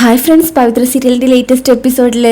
Hi friends പവിത്ര സീരിയലിന്റെ latest എപ്പിസോഡിൽ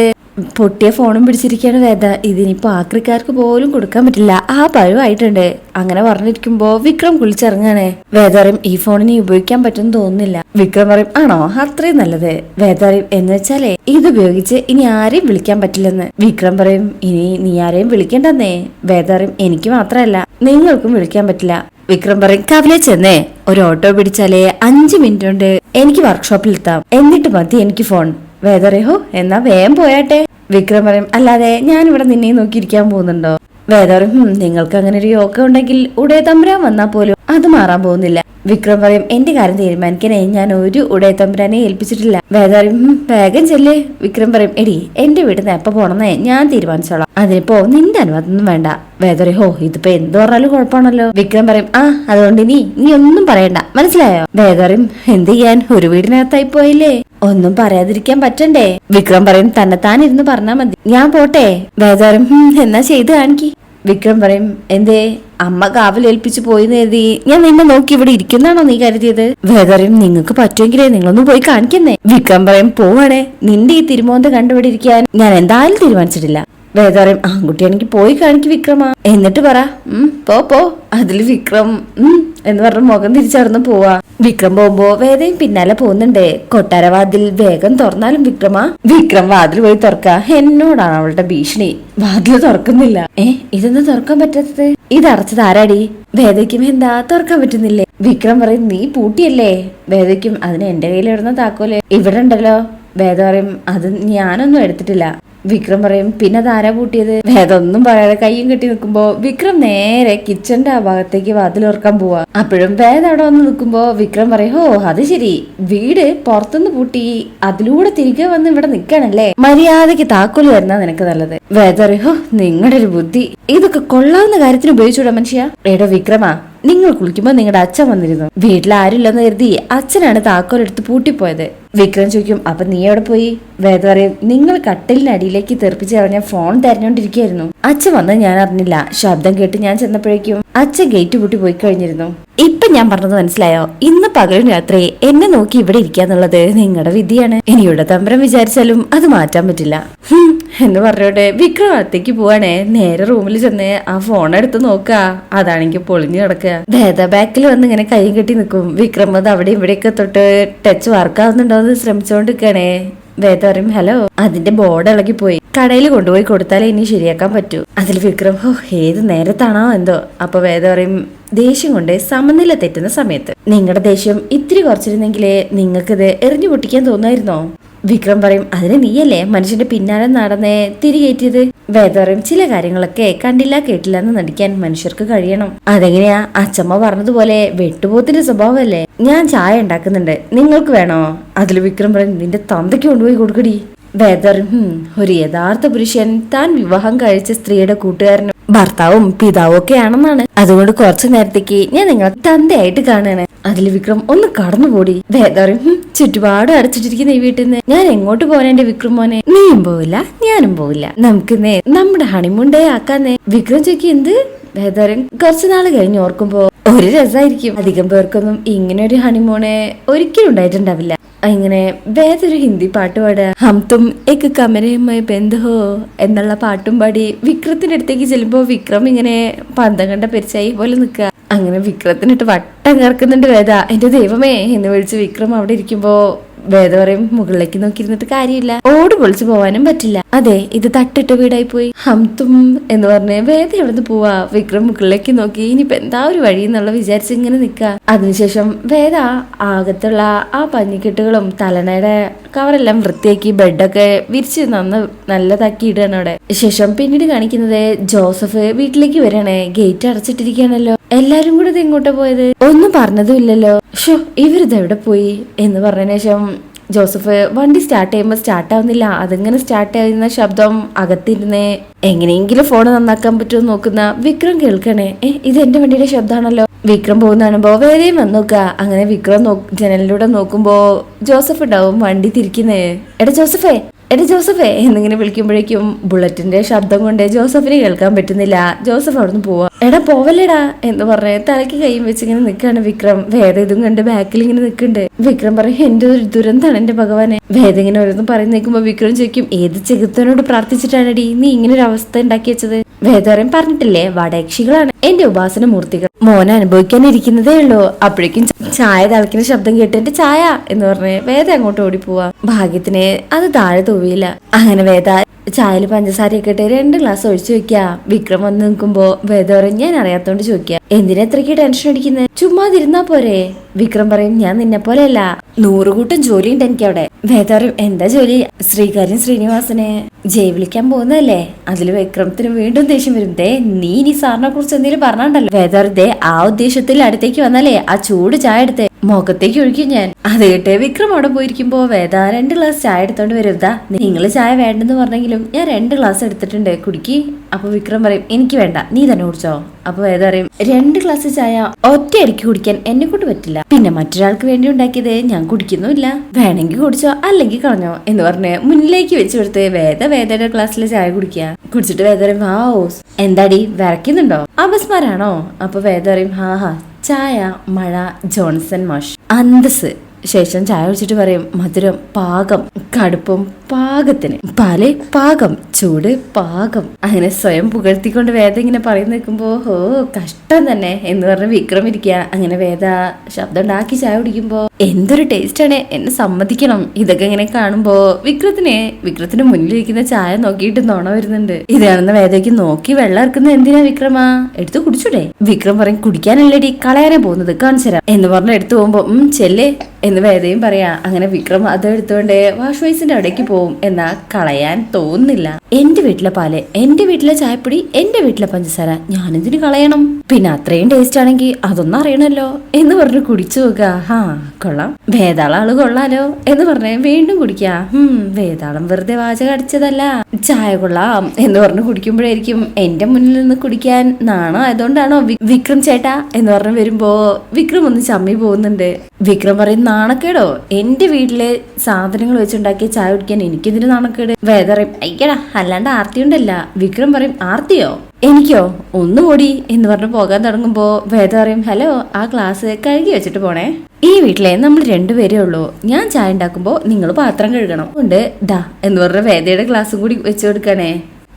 പൊട്ടിയ ഫോണും പിടിച്ചിരിക്കുകയാണ് വേദ. ഇതിനിപ്പോൾ ആക്രിക്കാർക്ക് പോലും കൊടുക്കാൻ പറ്റില്ല. ആ പഴുവായിട്ടുണ്ട് അങ്ങനെ പറഞ്ഞിരിക്കുമ്പോൾ വിക്രം കുളിച്ചിറങ്ങാണ്. വേദ പറയും ഈ ഫോണിന് ഉപയോഗിക്കാൻ പറ്റുമെന്ന് തോന്നുന്നില്ല. വിക്രം പറയും ആണോ? അത്രയും നല്ലത്. വേദ പറയും എന്ന് വെച്ചാലേ ഇത് ഉപയോഗിച്ച് ഇനി ആരെയും വിളിക്കാൻ പറ്റില്ലെന്ന്. വിക്രം പറയും ഇനി നീ ആരെയും വിളിക്കണ്ടെന്നേ. വേദ പറയും എനിക്ക് മാത്രമല്ല നിങ്ങൾക്കും വിളിക്കാൻ പറ്റില്ല. വിക്രം പറയും കവലെ ചെന്നേ ഒരു ഓട്ടോ പിടിച്ചാലേ അഞ്ചു മിനിറ്റ് കൊണ്ട് എനിക്ക് വർക്ക്ഷോപ്പിൽ എത്താം എന്നിട്ട് മതി എനിക്ക് ഫോൺ വേദറിയോ എന്നാ വേഗം പോയാട്ടെ. വിക്രം പറയും അല്ലാതെ ഞാൻ ഇവിടെ നിന്നെ നോക്കിയിരിക്കാൻ പോകുന്നുണ്ടോ? വേദറിയും "ഹും, നിങ്ങൾക്ക് അങ്ങനെ ഒരു യോഗ ഉണ്ടെങ്കിൽ ഉടയ തമ്പുരാൻ വന്നാൽ പോലും അത് മാറാൻ പോകുന്നില്ല. വിക്രം പറയും എന്റെ കാര്യം തീരുമാനിക്കാനേ ഞാൻ ഒരു ഉടയ തമ്പുരാനെ ഏൽപ്പിച്ചിട്ടില്ല. വേദറിയും "ഹും, വേഗം ചെല്ലേ. വിക്രം പറയും എടി എന്റെ വീട്ടിൽ നിന്ന് എപ്പോ പോണെന്നേ ഞാൻ തീരുമാനിച്ചോളാം. അതിനിപ്പോ നിന്റെ അനുവാദമൊന്നും വേണ്ട. വേദറി ഹോ ഇതിപ്പോ എന്ത് പറഞ്ഞാലും കുഴപ്പമാണല്ലോ. വിക്രം പറയും ആ അതുകൊണ്ട് ഇനി നീ ഒന്നും പറയണ്ട. മനസ്സിലായോ? വേദറിയും എന്ത് ചെയ്യാൻ? ഒരു വീടിനകത്തായി പോയില്ലേ. ഒന്നും പറയാതിരിക്കാൻ പറ്റണ്ടേ. വിക്രം പറയും തന്നെ താൻ ഇരുന്ന് പറഞ്ഞാ മതി. ഞാൻ പോട്ടെ. വേദാരം എന്നാ ചെയ്ത് കാണിക്ക്. വിക്രം പറയും എന്തേ അമ്മ കാവലേൽപ്പിച്ചു പോയി കരുതി ഞാൻ നിന്നെ നോക്കി ഇവിടെ ഇരിക്കുന്നാണോ നീ കരുതിയത്? വേദറിയും നിങ്ങൾക്ക് പറ്റുമെങ്കിലേ നിങ്ങളൊന്ന് പോയി കാണിക്കുന്നേ. വിക്രം പറയും പോവാണേ നിന്റെ ഈ തിരുമോന്ത കണ്ടുപിടിക്കാൻ ഞാൻ എന്തായാലും തീരുമാനിച്ചിട്ടില്ല. വേദാറയും ആൺകുട്ടിയാണെങ്കിൽ പോയി കാണിക്ക് വിക്രമാ. എന്നിട്ട് പറ പോ പോ അതിൽ വിക്രം എന്ന് പറഞ്ഞ മുഖം തിരിച്ചറിഞ്ഞു പോവാ. വിക്രം പോകുമ്പോ വേദയും പിന്നാലെ പോകുന്നുണ്ടേ. കൊട്ടാരവാതിൽ വേഗം തുറന്നാലും വിക്രമ. വിക്രം വാതിൽ പോയി തുറക്ക. എന്നോടാണ് അവളുടെ ഭീഷണി. വാതിൽ തുറക്കുന്നില്ല. ഏ ഇതൊന്നും തുറക്കാൻ പറ്റാത്തത്? ഇത് അടച്ചത് ആരാടി? വേദയ്ക്കും എന്താ തുറക്കാൻ പറ്റുന്നില്ലേ? വിക്രം പറയും നീ പൂട്ടിയല്ലേ? വേദയ്ക്കും അതിന് എന്റെ കയ്യിൽ ഇടുന്ന താക്കോൽ ഇവിടെ ഉണ്ടല്ലോ. വേദ പറയും അത് ഞാനൊന്നും എടുത്തിട്ടില്ല. വിക്രം പറയും പിന്നെ ആരാ കൂട്ടിയത് വേദമൊന്നും പറയാതെ കയ്യും കെട്ടി നിൽക്കുമ്പോ വിക്രം നേരെ കിച്ചന്റെ ആ ഭാഗത്തേക്ക് വാതിലോർക്കാൻ പോവാ. അപ്പോഴും വേദ അവിടെ വന്ന് നിൽക്കുമ്പോ വിക്രം പറയും ഓ അത് ശരി. വീട് പുറത്തുനിന്ന് പൂട്ടി അതിലൂടെ തിരികെ വന്ന് ഇവിടെ നിൽക്കണല്ലേ മര്യാദയ്ക്ക് താക്കോൽ വരുന്ന നിനക്ക് നല്ലത്. വേദ പറയും ഹോ നിങ്ങളുടെ ഒരു ബുദ്ധി. ഇതൊക്കെ കൊള്ളാവുന്ന കാര്യത്തിന് ഉപയോഗിച്ചൂടാ മനുഷ്യ. എടോ വിക്രമാ നിങ്ങൾ കുളിക്കുമ്പോ നിങ്ങളുടെ അച്ഛൻ വന്നിരുന്നു. വീട്ടിൽ ആരുമില്ലെന്ന് കരുതി അച്ഛനാണ് താക്കോലെടുത്ത് പൂട്ടിപ്പോയത്. വിക്രം ചോദിക്കും അപ്പൊ നീ എവിടെ പോയി? വേദ പറയും നിങ്ങൾ കട്ടിലിനടിയിലേക്ക് തെറിപ്പിച്ച് കളഞ്ഞ ഫോൺ തെരഞ്ഞോണ്ടിരിക്കുകയായിരുന്നു. അച്ഛൻ വന്നത് ഞാൻ അറിഞ്ഞില്ല. ശബ്ദം കേട്ട് ഞാൻ ചെന്നപ്പോഴേക്കും അച്ഛ ഗേറ്റ് പൂട്ടി പോയി കഴിഞ്ഞിരുന്നു. ഇപ്പൊ ഞാൻ പറഞ്ഞത് മനസ്സിലായോ? ഇന്ന് പകലും രാത്രി എന്നെ നോക്കി ഇവിടെ ഇരിക്കാന്നുള്ളത് നിങ്ങളുടെ വിധിയാണ്. ഇനിയുടെ തമ്പരം വിചാരിച്ചാലും അത് മാറ്റാൻ പറ്റില്ല. എന്ന് പറഞ്ഞോട്ടെ വിക്രം അത്തേക്ക് പോവാണേ. നേരെ റൂമിൽ ചെന്ന് ആ ഫോൺ എടുത്ത് നോക്കുക അതാണെങ്കിൽ പൊളിഞ്ഞു കിടക്കുക ഭേദ ബാക്കിൽ വന്ന് ഇങ്ങനെ കൈ കെട്ടി നിൽക്കും വിക്രം അത് അവിടെ ഇവിടെയൊക്കെ തൊട്ട് ടച്ച് വർക്കാവുന്നുണ്ടോ എന്ന് ശ്രമിച്ചോണ്ടിരിക്കണേ. വേദ പറയും ഹലോ അതിന്റെ ബോർഡ് ഇളകി പോയി. കടയിൽ കൊണ്ടുപോയി കൊടുത്താലേ ഇനി ശരിയാക്കാൻ പറ്റൂ. അതിൽ വിക്രം ഹോ ഏത് നേരത്താണോ എന്തോ. അപ്പൊ വേദ പറയും ദേഷ്യം കൊണ്ട് സമനില തെറ്റുന്ന സമയത്ത്. നിങ്ങളുടെ ദേഷ്യം ഇത്തിരി കുറച്ചിരുന്നെങ്കിലേ നിങ്ങൾക്കിത് എറിഞ്ഞു പൊട്ടിക്കാൻ തോന്നായിരുന്നോ? വിക്രം പറയും അതിന് നീയല്ലേ? മനുഷ്യന്റെ പിന്നാലെ നടന്നേ തിരികേറ്റിയത് വേദ പറയും ചില കാര്യങ്ങളൊക്കെ കണ്ടില്ല കേട്ടില്ല എന്ന് നടിക്കാൻ മനുഷ്യർക്ക് കഴിയണം. അതെങ്ങനെയാ? അച്ചമ്മ പറഞ്ഞതുപോലെ വെട്ടുപോത്തിന്റെ സ്വഭാവമല്ലേ? ഞാൻ ചായ ഉണ്ടാക്കുന്നുണ്ട്. നിങ്ങൾക്ക് വേണോ? അതിൽ വിക്രം പറയും നിന്റെ തന്തയ്ക്ക് കൊണ്ടുപോയി കൊടുക്കടി. വേദർ ഒരു യഥാർത്ഥ പുരുഷൻ താൻ വിവാഹം കഴിച്ച സ്ത്രീയുടെ കൂട്ടുകാരനും ഭർത്താവും പിതാവും ഒക്കെ ആണെന്നാണ്. അതുകൊണ്ട് കുറച്ചു നേരത്തേക്ക് ഞാൻ നിങ്ങളെ തന്തയായിട്ട് കാണുകയാണ് അതിൽ വിക്രം ഒന്ന് കടന്നുപോടി. വേദാറും ചുറ്റുപാട് അടച്ചിട്ടിരിക്കുന്ന ഈ വീട്ടിൽ നിന്ന് ഞാൻ എങ്ങോട്ട് പോകാൻ വിക്രം മോനെ? നീയും പോവില്ല ഞാനും പോവില്ല. നമുക്ക് നേ നമ്മുടെ ഹണിമൂൺ ഡേ ആക്കാന്നേ വിക്രം ചോദിക്കും എന്ത്? ഭേദരം കുറച്ചു നാൾ കഴിഞ്ഞ് ഓർക്കുമ്പോ ഒരു രസമായിരിക്കും അധികം പേർക്കൊന്നും ഇങ്ങനെ ഒരു ഹണിമൂണെ ഒരിക്കലും ഉണ്ടായിട്ടുണ്ടാവില്ല. ഇങ്ങനെ വേറൊരു ഹിന്ദി പാട്ട് പാടുക. ഹം തും എക്ക് കമരയുമായി ബന്ധോ എന്നുള്ള പാട്ടും പാടി വിക്രത്തിന്റെ അടുത്തേക്ക് ചെല്ലുമ്പോ വിക്രം ഇങ്ങനെ പന്തം കണ്ട പെരിച്ചായി പോലെ നിൽക്കുക. അങ്ങനെ വിക്രത്തിനിട്ട് വട്ടം കറക്കുന്നുണ്ട് വേദ. എന്റെ ദൈവമേ എന്ന് വിളിച്ച് വിക്രം അവിടെ ഇരിക്കുമ്പോ വേദ പറയും മുകളിലേക്ക് നോക്കിയിരുന്നിട്ട് കാര്യമില്ല. ഓട് പൊളിച്ചു പോവാനും പറ്റില്ല. അതെ ഇത് തട്ടിട്ട വീടായി പോയി ഹംതും എന്ന് പറഞ്ഞ് വേദ എവിടെ പോവാ? വിക്രം മുകളിലേക്ക് നോക്കി. ഇനിയിപ്പോ എന്താ ഒരു വഴി എന്നുള്ള വിചാരിച്ച് ഇങ്ങനെ നിക്ക. അതിനുശേഷം വേദ ആകത്തുള്ള ആ പഞ്ഞിക്കെട്ടുകളും തലണയുടെ കവറെല്ലാം വൃത്തിയാക്കി ബെഡൊക്കെ വിരിച്ച് നന്ന് നല്ലതാക്കി ഇടുകയാണ് അവിടെ. ശേഷം പിന്നീട് കാണിക്കുന്നത് ജോസഫ് വീട്ടിലേക്ക് വരണേ. ഗേറ്റ് അടച്ചിട്ടിരിക്കുകയാണല്ലോ. എല്ലാരും കൂടെ ഇത് എങ്ങോട്ടാ പോയത്? ഒന്നും പറഞ്ഞതും ഇല്ലല്ലോ. ഷോ ഇവരിത് എവിടെ പോയി എന്ന് പറഞ്ഞതിന് ശേഷം ജോസഫ് വണ്ടി സ്റ്റാർട്ട് ചെയ്യുമ്പോൾ സ്റ്റാർട്ട് ആവുന്നില്ല. അതിങ്ങനെ സ്റ്റാർട്ട് ചെയ്യുന്ന ശബ്ദം അകത്തിരുന്ന്. എങ്ങനെയെങ്കിലും ഫോൺ നന്നാക്കാൻ പറ്റുമോ നോക്കുന്ന വിക്രം കേൾക്കണേ. ഏ ഇത് എന്റെ വണ്ടിയുടെ ശബ്ദമാണല്ലോ. വിക്രം പോകുന്ന അനുഭവം വേറെയും വന്ന് അങ്ങനെ വിക്രം നോ- ജനലിലൂടെ നോക്കുമ്പോ ജോസഫ് ഉണ്ടാവും വണ്ടി തിരിക്കുന്നേ. എടാ ജോസഫേ എന്റെ ജോസഫേ എന്നിങ്ങനെ വിളിക്കുമ്പോഴേക്കും ബുള്ളറ്റിന്റെ ശബ്ദം കൊണ്ട് ജോസഫിന് കേൾക്കാൻ പറ്റുന്നില്ല. ജോസഫ് അവിടുന്ന് പോവാ. എടാ പോവല്ലേടാ എന്ന് പറഞ്ഞ് തലയ്ക്ക് കൈയും വെച്ച് ഇങ്ങനെ നിൽക്കാണ് വിക്രം. വേദ ഇതും കണ്ട് ബാക്കിൽ ഇങ്ങനെ നിൽക്കുന്നുണ്ട് വിക്രം പറയും എന്റെ ഒരു ദുരന്താണ് എന്റെ ഭഗവാനെ. വേദ ഇങ്ങനെ ഓരോന്ന് പറയുന്ന നിൽക്കുമ്പോ വിക്രം ചോദിക്കും ഏത് ചെകുത്തനോട് പ്രാർത്ഥിച്ചിട്ടാണടി നീ ഇങ്ങനെ ഒരു അവസ്ഥ ഉണ്ടാക്കി വെച്ചത്? വേദവരം പറഞ്ഞിട്ടില്ലേ വടയക്ഷികളാണ്. എന്റെ ഉപാസന മൂർത്തികൾ. മോൻ അനുഭവിക്കാനിരിക്കുന്നതേ ഉള്ളൂ. അപ്പോഴേക്കും ചായ തിളക്കുന്ന ശബ്ദം കേട്ടിട്ട് ചായ എന്ന് പറഞ്ഞ് വേദ അങ്ങോട്ട് ഓടി ഓടിപ്പോവാ. ഭാഗ്യത്തിന് അത് താഴെ തൂവിയില്ല. അങ്ങനെ വേദ ചായയിൽ പഞ്ചസാരയൊക്കെ ഇട്ട് രണ്ട് ഗ്ലാസ് ഒഴിച്ചു വെക്കാ. വിക്രം വന്ന് നിൽക്കുമ്പോ വേദ പറയും ഞാൻ അറിയാത്തോണ്ട് ചോദിക്കുക എന്തിനാ എത്രയ്ക്ക് ടെൻഷൻ അടിക്കുന്നത് ചുമ്മാതിരുന്നാ പോരെ. വിക്രം പറയും ഞാൻ നിന്നെ പോലെയല്ല നൂറുകൂട്ടം ജോലിയുണ്ട് എനിക്ക് അവിടെ വേദ പറയും എന്താ ജോലി? ശ്രീകാര്യം ശ്രീനിവാസനെ. ജയ് വിളിക്കാൻ പോകുന്നതല്ലേ? അതിൽ വിക്രമത്തിന് വീണ്ടും ദേഷ്യം വരും. ദേ നീ ഇനി സാറിനെ കുറിച്ച് എന്തെങ്കിലും പറഞ്ഞാണ്ടല്ലോ. വേദർ ദേ ആ ഉദ്ദേശത്തിൽ അടുത്തേക്ക് വന്നാലേ ആ ചൂട് ചായ എടുത്ത് മുഖത്തേക്ക് ഒഴിക്കും ഞാൻ. അത് കേട്ടെ വിക്രം അവിടെ പോയിരിക്കുമ്പോ വേദാ രണ്ട് ഗ്ലാസ് ചായ എടുത്തോണ്ട് വരും ദാ നിങ്ങൾ ചായ വേണ്ടെന്ന് പറഞ്ഞെങ്കിലും ഞാൻ രണ്ട് ഗ്ലാസ് എടുത്തിട്ടുണ്ട്. കുടിക്ക്. അപ്പൊ വിക്രം പറയും എനിക്ക് വേണ്ട. നീ തന്നെ കുടിച്ചോ. അപ്പൊ വേദ പറയും രണ്ട് ഗ്ലാസ് ചായ ഒറ്റയടിക്ക് കുടിക്കാൻ എന്നെ കൊണ്ട് പറ്റില്ല. പിന്നെ മറ്റൊരാൾക്ക് വേണ്ടി ഉണ്ടാക്കിയത് ഞാൻ കുടിക്കുന്നുമില്ല. വേണമെങ്കിൽ കുടിച്ചോ അല്ലെങ്കിൽ കളഞ്ഞോ എന്ന് പറഞ്ഞ് മുന്നിലേക്ക് വെച്ച് കൊടുത്ത് വേദ വേദയുടെ ഗ്ലാസ്സിൽ ചായ കുടിക്കുക. കുടിച്ചിട്ട് വേദ പറയും വാ എന്താടി വിറയ്ക്കുന്നുണ്ടോ? അപസ്മാരാണോ? അപ്പൊ വേദ പറയും ഹാ ഹാ ചായ മഴ ജോൺസൺ മാഷ്. അന്തസ് ശേഷം ചായ കുടിച്ചിട്ട് പറയും മധുരം പാകം കടുപ്പം പാകത്തിന്. പാൽ പാകം. ചൂട് പാകം. അങ്ങനെ സ്വയം പുകഴ്ത്തിക്കൊണ്ട് വേദ ഇങ്ങനെ പറയുന്ന നിൽക്കുമ്പോ ഓ കഷ്ടം തന്നെ എന്ന് പറഞ്ഞ് വിക്രം അങ്ങനെ വേദ ശബ്ദം ഉണ്ടാക്കി ചായ കുടിക്കുമ്പോ എന്തൊരു ടേസ്റ്റാണ് എന്നെ സമ്മതിക്കണം. ഇതൊക്കെ ഇങ്ങനെ കാണുമ്പോ വിക്രത്തിനെ വിക്രത്തിന് മുന്നിലിരിക്കുന്ന ചായ നോക്കിയിട്ട് നോണ വരുന്നുണ്ട്. ഇത് കാണുന്ന വേദയ്ക്ക് നോക്കി വെള്ളം ഇറക്കുന്നത് എന്തിനാ വിക്രമാ? എടുത്തു കുടിച്ചൂടെ? വിക്രം പറയും കുടിക്കാനല്ലടി കളയാനേ പോകുന്നത് കാണിച്ചു തരാം. എന്ന് പറഞ്ഞ് എടുത്തു പോകുമ്പോ ഉം ചെല്ലേ എന്ന് വേദയും പറയാ. അങ്ങനെ വിക്രം അത് വാഷ് വൈസിന്റെ അവിടേക്ക് പോവും എന്നാ കളയാൻ തോന്നുന്നില്ല. എന്റെ വീട്ടിലെ പാൽ എന്റെ വീട്ടിലെ ചായപ്പൊടി എന്റെ വീട്ടിലെ പഞ്ചസാര ഞാനെന്തിനു കളയണം? പിന്നെ അത്രയും ടേസ്റ്റ് ആണെങ്കിൽ അതൊന്നും അറിയണല്ലോ എന്ന് പറഞ്ഞ് കുടിച്ചു നോക്കുക. ഹാ കൊള്ളാം. വേതാളം ആൾ കൊള്ളാലോ എന്ന് പറഞ്ഞ് വീണ്ടും കുടിക്കുക. ഹും വേതാളം വെറുതെ വാചകം അടിച്ചതല്ല. ചായ കൊള്ളാം എന്ന് പറഞ്ഞ് കുടിക്കുമ്പോഴായിരിക്കും എന്റെ മുന്നിൽ നിന്ന് കുടിക്കാൻ നാണോ ആയതുകൊണ്ടാണോ വിക്രം ചേട്ടാ എന്ന് പറഞ്ഞ് വരുമ്പോ വിക്രം ഒന്ന് ചമ്മി പോകുന്നുണ്ട്. വിക്രം പറയും നാണക്കേടോ? എന്റെ വീട്ടിലെ സാധനങ്ങൾ വെച്ചുണ്ടാക്കിയ ചായ കുടിക്കാൻ എനിക്കെതിന് നാണക്കേട്? വേദ പറയും അയ്യടാ അല്ലാണ്ട് ആർത്തി ഉണ്ടല്ല വിക്രം പറയും ആർത്തിയോ? എനിക്കോ? ഒന്നുകൂടി എന്ന് പറഞ്ഞ് പോകാൻ തുടങ്ങുമ്പോ വേദ പറയും ഹലോ ആ ക്ലാസ് കഴുകി വെച്ചിട്ട് പോണേ. ഈ വീട്ടിലെ നമ്മൾ രണ്ടുപേരേ ഉള്ളൂ. ഞാൻ ചായ ഉണ്ടാക്കുമ്പോ നിങ്ങൾ പാത്രം കഴുകണം. ഉണ്ട് ദാ എന്ന് പറഞ്ഞ വേദയുടെ ക്ലാസ്സും കൂടി വെച്ചു കൊടുക്കണേ.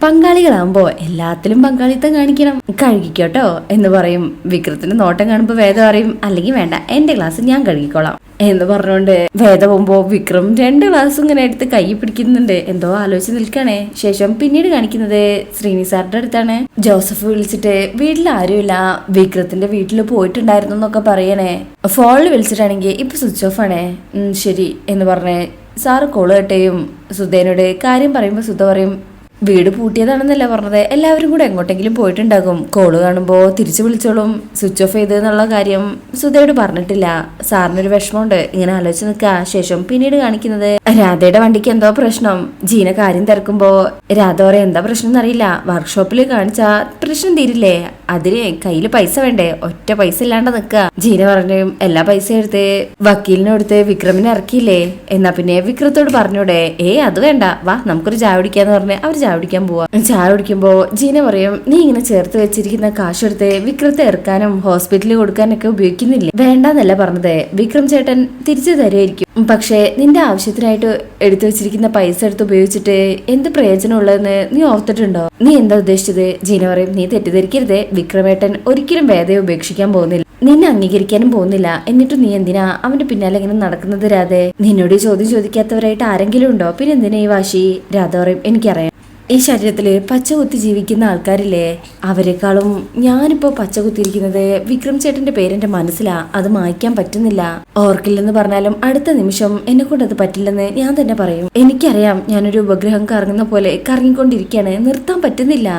പങ്കാളികളാകുമ്പോ എല്ലാത്തിലും പങ്കാളിത്തം കാണിക്കണം. കഴുകിക്കോട്ടോ എന്ന് പറയും. വിക്രത്തിന്റെ നോട്ടം കാണുമ്പോ വേദ പറയും അല്ലെങ്കിൽ വേണ്ട എന്റെ ഗ്ലാസ് ഞാൻ കഴുകിക്കോളാം എന്ന് പറഞ്ഞുകൊണ്ട് വേദ പോകുമ്പോ വിക്രം രണ്ട് ഗ്ലാസ് ഇങ്ങനെ എടുത്ത് കൈ പിടിക്കുന്നുണ്ട്. എന്തോ ആലോചിച്ച് നിൽക്കണേ. ശേഷം പിന്നീട് കാണിക്കുന്നത് ശ്രീനി സാറിന്റെ അടുത്താണ്. ജോസഫ് വിളിച്ചിട്ട് വീട്ടിൽ ആരുമില്ല. വിക്രത്തിന്റെ വീട്ടിൽ പോയിട്ടുണ്ടായിരുന്നു എന്നൊക്കെ പറയണേ. ഫോണിൽ വിളിച്ചിട്ടാണെങ്കിൽ ഇപ്പൊ സ്വിച്ച് ഓഫ് ആണേ. ശരി എന്ന് പറഞ്ഞേ സാറ് കോൾ കെട്ടയും സുധേനോട് കാര്യം പറയുമ്പോ സുധ പറയും വീട് പൂട്ടിയതാണെന്നല്ല പറഞ്ഞത്. എല്ലാവരും കൂടെ എങ്ങോട്ടെങ്കിലും പോയിട്ടുണ്ടാകും. കോൾ കാണുമ്പോൾ തിരിച്ചു വിളിച്ചോളും. സ്വിച്ച് ഓഫ് ചെയ്ത് എന്നുള്ള കാര്യം സുധയോട് പറഞ്ഞിട്ടില്ല. സാറിനൊരു വിഷമമുണ്ട്. ഇങ്ങനെ ആലോചിച്ച് നിൽക്കുക ശേഷം പിന്നീട് കാണിക്കുന്നത് രാധയുടെ വണ്ടിക്ക് എന്തോ പ്രശ്നം. ജീന കാര്യം തിരക്കുമ്പോൾ രാധ പറയാം എന്താ പ്രശ്നം എന്നറിയില്ല. വർക്ക്ഷോപ്പിൽ കാണിച്ച പ്രശ്നം തീരില്ലേ? അതിന് കയ്യിൽ പൈസ വേണ്ടേ? ഒറ്റ പൈസ ഇല്ലാണ്ട് നിൽക്കുക ജീന പറഞ്ഞു എല്ലാ പൈസ എടുത്ത് വക്കീലിനെ കൊടുത്ത് വിക്രമിനെ ഇറക്കിയില്ലേ? എന്നാ പിന്നെ വിക്രത്തോട് പറഞ്ഞൂടെ ഏ അത് വേണ്ട. വാ നമുക്കൊരു ചായ കുടിക്കാന്ന് പറഞ്ഞ് അവർ ചായ കുടിക്കാൻ പോവാ. ചായ കുടിക്കുമ്പോ ജീന പറയും നീ ഇങ്ങനെ ചേർത്ത് വെച്ചിരിക്കുന്ന കാശ് എടുത്ത് വിക്രത്തെ ഇറക്കാനും ഹോസ്പിറ്റലിൽ കൊടുക്കാനൊക്കെ ഉപയോഗിക്കുന്നില്ലേ? വേണ്ടെന്നല്ല പറഞ്ഞത്. വിക്രം ചേട്ടൻ തിരിച്ചു തരുമായിരിക്കും പക്ഷേ നിന്റെ ആവശ്യത്തിനായിട്ട് എടുത്തു വെച്ചിരിക്കുന്ന പൈസ എടുത്ത് ഉപയോഗിച്ചിട്ട് എന്ത് പ്രയോജനമുള്ളതെന്ന് നീ ഓർത്തിട്ടുണ്ടോ? നീ എന്താ ഉദ്ദേശിച്ചത്? ജീന പറയും. നീ തെറ്റിദ്ധരിക്കരുത്. വിക്രമേട്ടൻ ഒരിക്കലും വേദയെ ഉപേക്ഷിക്കാൻ പോകുന്നില്ല. നിന്നെ അംഗീകരിക്കാനും പോകുന്നില്ല. എന്നിട്ട് നീ എന്തിനാ അവന്റെ പിന്നാലെ ഇങ്ങനെ നടക്കുന്നത് രാധേ? നിന്നോട് ചോദ്യം ചോദിക്കാത്തവരായിട്ട് ആരെങ്കിലും ഉണ്ടോ? പിന്നെ എന്തിനാ ഈ വാശി? രാധ പറയും. എനിക്കറിയാം. ഈ ശരീരത്തിൽ പച്ച കുത്തി ജീവിക്കുന്ന ആൾക്കാരില്ലേ? അവരെക്കാളും ഞാനിപ്പോ പച്ച കുത്തിയിരിക്കുന്നത് വിക്രം ചേട്ടന്റെ പേരെന്റെ മനസ്സിലാ. അത് മായ്ക്കാൻ പറ്റുന്നില്ല. ഓർക്കില്ലെന്ന് പറഞ്ഞാലും അടുത്ത നിമിഷം എന്നെ കൊണ്ട് അത് പറ്റില്ലെന്ന് ഞാൻ തന്നെ പറയും. എനിക്കറിയാം ഞാനൊരു ഉപഗ്രഹം കറങ്ങുന്ന പോലെ കറങ്ങിക്കൊണ്ടിരിക്കുകയാണ് നിർത്താൻ പറ്റുന്നില്ല.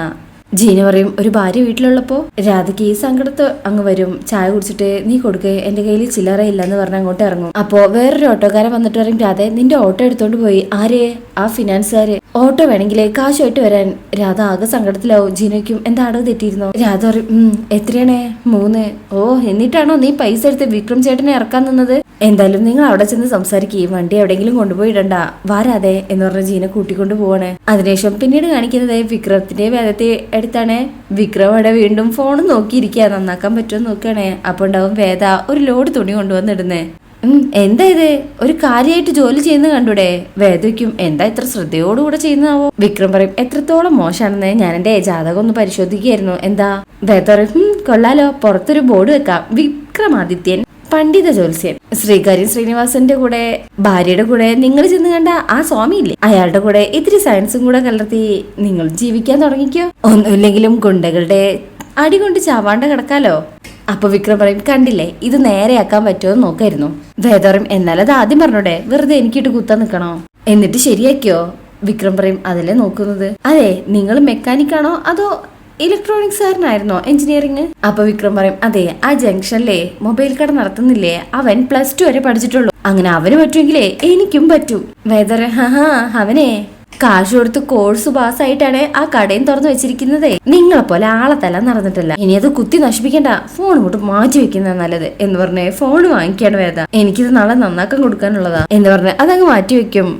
ജീന പറയും ഒരു ഭാര്യ വീട്ടിലുള്ളപ്പോ രാധയ്ക്ക് ഈ സങ്കടത്ത് അങ്ങ് വരും. ചായ കുടിച്ചിട്ട് നീ കൊടുക്കേ. എന്റെ കയ്യിൽ ചില്ലറ ഇല്ലെന്ന് പറഞ്ഞ് അങ്ങോട്ട് ഇറങ്ങും. അപ്പോ വേറൊരു ഓട്ടോക്കാരൻ വന്നിട്ട് പറയും രാധ നിന്റെ ഓട്ടോ എടുത്തോണ്ട് പോയി. ആരേ? ആ ഫിനാൻസുകാര്. ഓട്ടോ വേണമെങ്കിലേ കാശുമായിട്ട് വരാൻ. രാധ ആകെ സങ്കടത്തിലാവും. ജീനയ്ക്കും എന്താ അടവ് തെറ്റിയിരുന്നോ? രാധ പറയും എത്രയാണ്? മൂന്ന്. ഓ എന്നിട്ടാണോ നീ പൈസ എടുത്ത് വിക്രം ചേട്ടനെ ഇറക്കാൻ നിന്നത്? എന്തായാലും നിങ്ങൾ അവിടെ ചെന്ന് സംസാരിക്കുകയും വണ്ടി എവിടെയെങ്കിലും കൊണ്ടുപോയിടണ്ട വാരാതെ എന്ന് പറഞ്ഞ ജീനെ കൂട്ടിക്കൊണ്ട് പോവാണ്. അതിനുശേഷം പിന്നീട് കാണിക്കുന്നത് വിക്രത്തിന്റെ വേദത്തെ എടുത്താണ്. വിക്രം അവിടെ വീണ്ടും ഫോൺ നോക്കിയിരിക്കുക നന്നാക്കാൻ പറ്റുമോ നോക്കുകയാണേ. അപ്പൊ ഉണ്ടാവും വേദ ഒരു ലോഡ് തുണി കൊണ്ടുവന്നിടുന്നേ എന്താ ഇത്? ഒരു കാര്യമായിട്ട് ജോലി ചെയ്യുന്ന കണ്ടൂടെ? വേദയ്ക്കും എന്താ ഇത്ര ശ്രദ്ധയോടുകൂടെ ചെയ്യുന്നതാവോ? വിക്രം പറയും എത്രത്തോളം മോശമാണെന്ന് ഞാൻ എന്റെ ജാതകം ഒന്ന് പരിശോധിക്കുകയായിരുന്നു. എന്താ? വേദ പറയും കൊള്ളാലോ. പുറത്തൊരു ബോർഡ് വെക്കാം. വിക്രമാദിത്യൻ പണ്ഡിത ജോത്സ്യൻ ശ്രീകാര്യം ശ്രീനിവാസന്റെ കൂടെ ഭാര്യയുടെ കൂടെ നിങ്ങൾ ചെന്ന് കണ്ട ആ സ്വാമി ഇല്ലേ അയാളുടെ കൂടെ ഇത്തിരി സയൻസും കൂടെ കലർത്തി നിങ്ങൾ ജീവിക്കാൻ തുടങ്ങിക്കോ. ഒന്നുമില്ലെങ്കിലും ഗുണ്ടകളുടെ അടി കൊണ്ട് ചാവാണ്ട് കിടക്കാലോ. അപ്പൊ വിക്രം പറയും കണ്ടില്ലേ ഇത് നേരെയാക്കാൻ പറ്റുമോ എന്ന് നോക്കായിരുന്നു. വേദോറും എന്നാൽ അത് ആദ്യം പറഞ്ഞോടെ വെറുതെ എനിക്കിട്ട് കുത്താൻ നിൽക്കണോ? എന്നിട്ട് ശരിയാക്കിയോ? വിക്രം പറയും അതല്ലേ നോക്കുന്നത്. അതെ നിങ്ങൾ മെക്കാനിക്കാണോ അതോ ഇലക്ട്രോണിക്സുകാരനായിരുന്നോ എഞ്ചിനീയറിംഗ് അപ്പൊ വിക്രം പറയും അതെ ആ ജംഗ്ഷനിലെ മൊബൈൽ കട നടത്തുന്നില്ലേ? അവൻ പ്ലസ് ടു വരെ പഠിച്ചിട്ടുള്ളൂ. അങ്ങനെ അവന് പറ്റുമെങ്കിലേ എനിക്കും പറ്റൂ. വേദർ അവനെ. കാശ് കൊടുത്ത് കോഴ്സ് പാസ്സായിട്ടാണ് ആ കടയും തുറന്നു വെച്ചിരിക്കുന്നതേ. നിങ്ങളെ പോലെ ആളെ തല നടന്നിട്ടില്ല. ഇനി അത് കുത്തി നശിപ്പിക്കണ്ട. ഫോൺ ഇങ്ങോട്ട് മാറ്റി വെക്കുന്ന നല്ലത് എന്ന് പറഞ്ഞ് ഫോൺ വാങ്ങിക്കാണ് വേദ. എനിക്കിത് നാളെ നന്നാക്കാൻ കൊടുക്കാനുള്ളതാ എന്ന് പറഞ്ഞ് അതങ്ങ് മാറ്റി വെക്കും.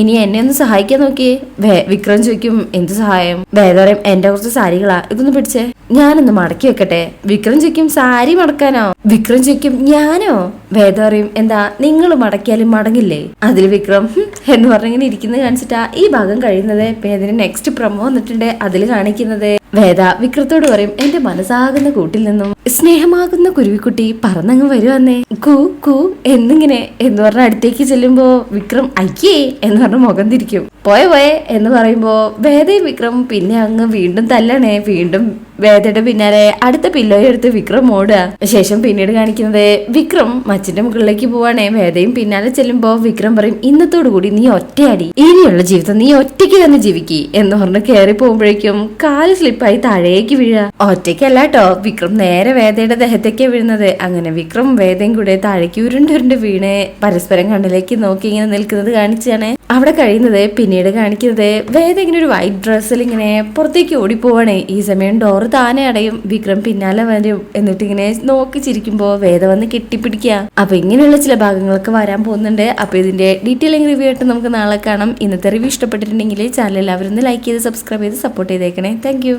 ഇനി എന്നെ ഒന്ന് സഹായിക്കാൻ നോക്കിയേ. വിക്രം ചോദിക്കും എന്ത് സഹായം? വേദ എന്റെ കുറച്ച് സാരികളാ. ഇതൊന്ന് പിടിച്ചേ. ഞാനൊന്ന് മടക്കി വെക്കട്ടെ. വിക്രം ചോദിക്കും സാരി മടക്കാനോ? വിക്രം ചോദിക്കും ഞാനോ? വേദ പറയും എന്താ നിങ്ങൾ മടക്കിയാലും മടങ്ങില്ലേ? അതിൽ വിക്രം എന്ന് പറഞ്ഞിങ്ങനെ ഇരിക്കുന്നത് കാണിച്ചിട്ടാ ഈ ഭാഗം കഴിയുന്നത്. പിന്നെ നെക്സ്റ്റ് പ്രൊമോ വന്നിട്ടുണ്ട് അതിൽ കാണിക്കുന്നത്. വേദ വിക്രത്തോട് പറയും എന്റെ മനസ്സാകുന്ന കൂട്ടിൽ നിന്നും സ്നേഹമാകുന്ന കുരുവിക്കുട്ടി പറന്നങ്ങ് വരുവന്നേ. കൂ കൂ എന്നിങ്ങനെ എന്ന് പറഞ്ഞ അടുത്തേക്ക് ചെല്ലുമ്പോ വിക്രം അയ്യേ എന്ന് പറഞ്ഞ മുഖം തിരിക്കും. പോയ പോയെ എന്ന് പറയുമ്പോ വേദയും വിക്രം പിന്നെ അങ്ങ് വീണ്ടും തല്ലണേ. വീണ്ടും വേദയുടെ പിന്നാലെ അടുത്ത പില്ലോയെ എടുത്ത് വിക്രം ഓടുക ശേഷം പിന്നീട് കാണിക്കുന്നത് വിക്രം മച്ചിന്റെ മുകളിലേക്ക് പോവാണേ. വേദയും പിന്നാലെ ചെല്ലുമ്പോ വിക്രം പറയും ഇന്നത്തോടു കൂടി നീ ഒറ്റയാടി. ഇനിയുള്ള ജീവിതം നീ ഒറ്റയ്ക്ക് തന്നെ ജീവിക്കി എന്ന് പറഞ്ഞ് കയറി പോകുമ്പോഴേക്കും കാൽ സ്ലിപ്പായി താഴേക്ക് വീഴുക. ഒറ്റയ്ക്കല്ല കേട്ടോ വിക്രം നേരെ വേദയുടെ ദേഹത്തേക്ക് വീഴുന്നത്. അങ്ങനെ വിക്രം വേദയും കൂടെ താഴേക്ക് ഉരുണ്ടുരുണ്ട് വീണ് പരസ്പരം കണ്ണിലേക്ക് നോക്കി ഇങ്ങനെ നിൽക്കുന്നത് കാണിച്ചാണ്. അവിടെ കഴിയുന്നത് പിന്നീട് കാണിക്കുന്നത് വേദ ഇങ്ങനെ ഒരു വൈറ്റ് ഡ്രസ്സിൽ ഇങ്ങനെ പുറത്തേക്ക് ഓടിപ്പോവാണേ. ഈ സമയം ഡോറ് താനെ അടയും. വിക്രം പിന്നാലെ വരും. എന്നിട്ട് ഇങ്ങനെ നോക്കി ചിരിക്കുമ്പോൾ വേദ വന്ന് കെട്ടിപ്പിടിക്കുക അപ്പൊ ഇങ്ങനെയുള്ള ചില ഭാഗങ്ങളൊക്കെ വരാൻ പോകുന്നുണ്ട്. അപ്പൊ ഇതിന്റെ ഡീറ്റെയിലിംഗ് റിവ്യൂ ആയിട്ട് നമുക്ക് നാളെ കാണാം. ഇന്നത്തെ റിവ്യൂ ഇഷ്ടപ്പെട്ടിട്ടുണ്ടെങ്കിൽ ചാനൽ എല്ലാവരും ഒന്ന് ലൈക്ക് ചെയ്ത് സബ്സ്ക്രൈബ് ചെയ്ത് സപ്പോർട്ട് ചെയ്തേക്കണേ. താങ്ക്